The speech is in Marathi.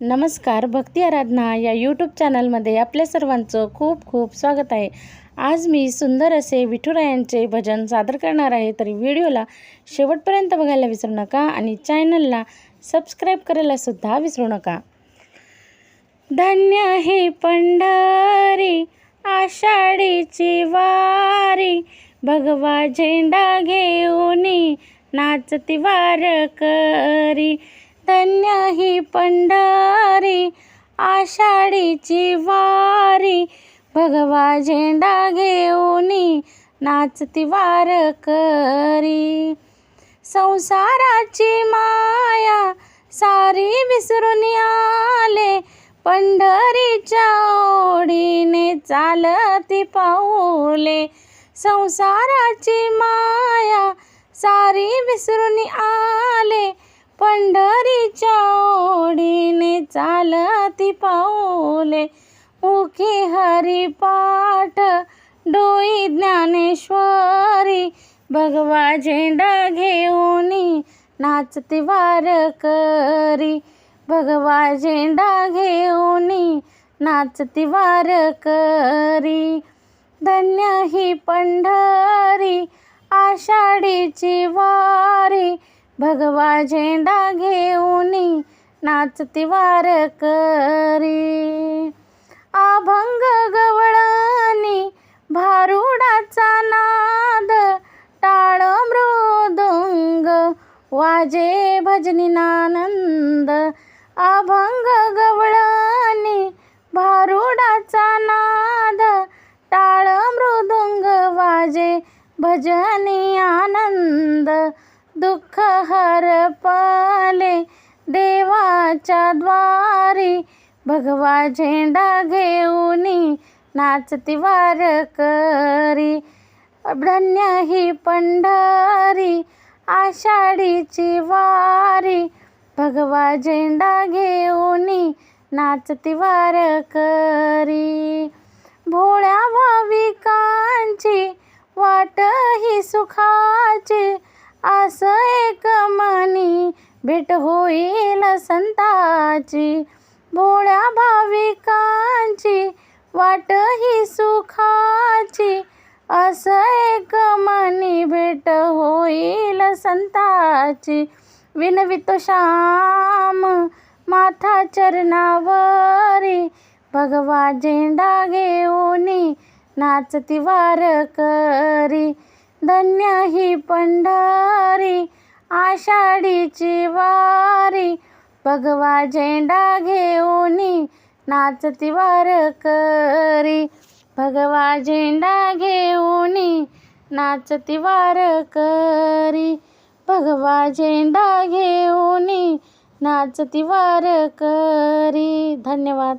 नमस्कार भक्ती आराधना या यूट्यूब चॅनलमध्ये आपल्या सर्वांचं खूप खूप स्वागत आहे. आज मी सुंदर असे विठुरायांचे भजन सादर करणार आहे तरी व्हिडिओला शेवटपर्यंत बघायला विसरू नका आणि चॅनलला सबस्क्राईब करायला सुद्धा विसरू नका. धन्य हे पंढारी आषाढीची वारी भगवा झेंडा घेऊनी नाचती वारकरी. धन्य ही पंढरी आषाढीची वारी. भगवा झेंडा घेऊन नाचती वारकरी संसाराची माया सारी विसरून आले. पंढरीच्या ओढीने चालती पाऊले. संसाराची माया सारी विसरून आले. पंढरीच्या ओढीने चालती पाऊले. मुखी हरिपाठ डोई ज्ञानेश्वरी. भगवा झेंडा घेऊनी नाचती वारकरी. भगवा झेंडा घेऊनी नाचती वारकरी. धन्य ही पंढरी आषाढीची वारी. भगवा झेंडा घेऊनी नाचती वारकरी अभंग गवळणी भारुडाचा नाद टाळ मृदुंग वाजे भजनीनानंद अभंग गवळणी भारुडाचा नाद टाळ मृदुंग वाजे भजनी आनंद. दुःख हरपले देवाच्या द्वारी. भगवा झेंडा घेऊनी नाचती वारकरी धन्य ही पंढरी आषाढीची वारी. भगवा झेंडा घेऊनी नाचती वारकरी भोळ्या भाविकांची वाट ही सुखाची. असं एक मनी भेट होईल संताची. भोळ्या भाविकांची वाट ही सुखाची. असं एक मनी भेट होईल संताची. विनवितो श्याम माथा चरणावरी भगवा झेंडा घेऊनी नाचती वारकरी. धन्य ही पंढर आषाढीची वारी. भगवा झेंडा घेऊन नाचती वारकरी भगवा झेंडा घेऊन नाचती वारकरी भगवा झेंडा घेऊन नाचती वारकरी धन्यवाद.